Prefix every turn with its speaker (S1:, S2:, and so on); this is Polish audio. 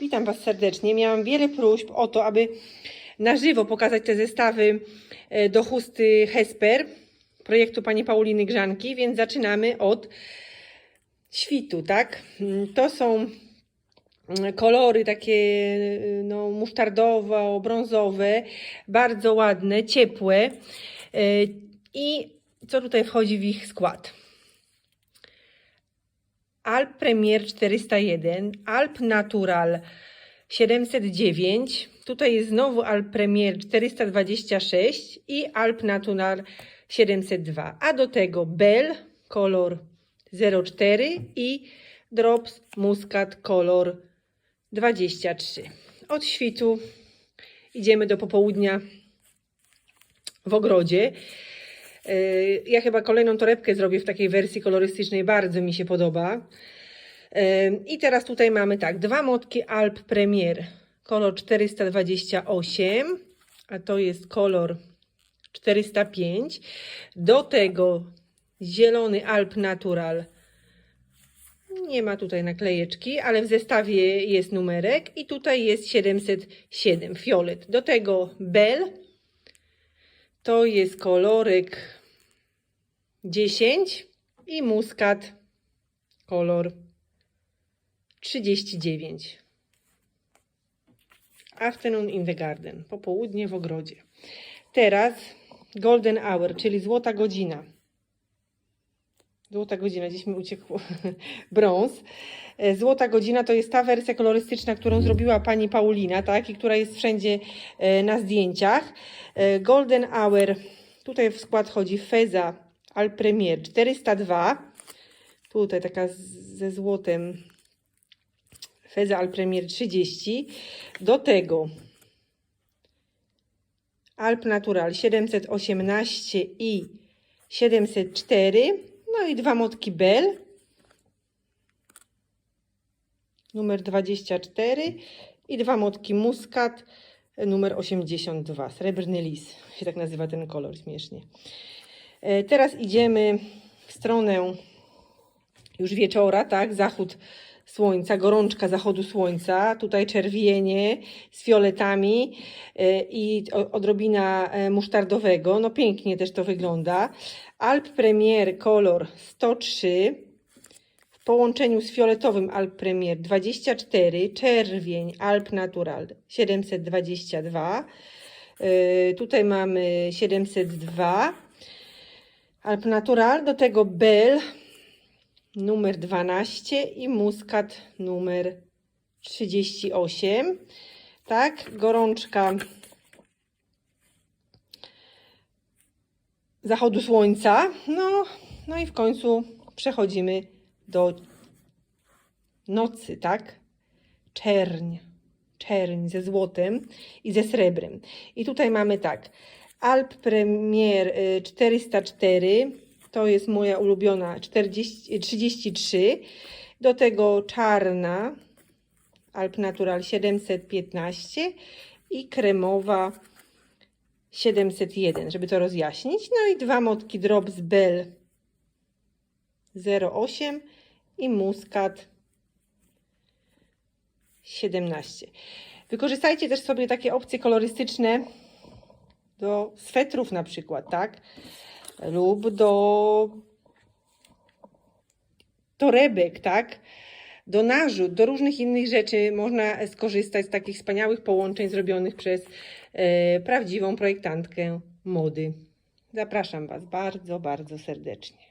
S1: Witam Was serdecznie. Miałam wiele próśb o to, aby na żywo pokazać te zestawy e, do chusty Hesper projektu pani Pauliny Grzanki, więc zaczynamy od świtu, tak? Mm, To są mm, kolory takie y, no, musztardowo-brązowe, bardzo ładne, ciepłe. E, I co tutaj wchodzi w ich skład? Alp Premier 401, Alp Natural 709, tutaj jest znowu Alp Premier 426 i Alp Natural 702, a do tego Bell kolor 04 i Drops Muscat kolor 23. Od świtu idziemy do popołudnia w ogrodzie. Yy, Ja chyba kolejną torebkę zrobię w takiej wersji kolorystycznej, bardzo mi się podoba. Yy, I teraz tutaj mamy tak, dwa motki Alp Premier, kolor 428, a to jest kolor 405. Do tego zielony Alp Natural. Nie ma tutaj naklejeczki, ale w zestawie jest numerek i tutaj jest 707, fiolet. Do tego Bell, to jest kolorek 10 i muskat kolor 39. Afternoon in the garden, popołudnie w ogrodzie. Teraz golden hour, czyli złota godzina. Złota godzina, gdzieś mi uciekł brąz. E, Złota godzina to jest ta wersja kolorystyczna, którą zrobiła pani Paulina, tak? I która jest wszędzie e, na zdjęciach. E, Golden Hour, tutaj w skład chodzi Feza Al Premier 402. Tutaj taka ze złotem Feza Al Premier 30. Do tego Alp Natural 718 i 704. No i dwa motki Bell. Numer 24 i dwa motki Muscat numer 82. Srebrny lis. Się tak nazywa ten kolor śmiesznie. E, Teraz idziemy w stronę już wieczora, tak? Zachód słońca, gorączka zachodu słońca. Tutaj czerwienie z fioletami e, i odrobina e, musztardowego. No pięknie też to wygląda. Alp Premier kolor 103 w połączeniu z fioletowym Alp Premier 24, czerwień Alp Natural 722. Yy, tutaj mamy 702 Alp Natural, do tego Bell numer 12 i Muscat numer 38. Tak, gorączka zachodu słońca. No, no i w końcu przechodzimy do nocy, tak? Czerń, czerń ze złotem i ze srebrem. I tutaj mamy tak, Alp Premier y, 404, to jest moja ulubiona 40, 33, do tego czarna, Alp Natural 715 i kremowa 701, żeby to rozjaśnić. No i dwa motki Drops Bell 08 i Muscat 17. Wykorzystajcie też sobie takie opcje kolorystyczne do swetrów na przykład, tak? Lub do torebek, tak? Do narzut, do różnych innych rzeczy można skorzystać z takich wspaniałych połączeń zrobionych przez e, prawdziwą projektantkę mody. Zapraszam Was bardzo, bardzo serdecznie.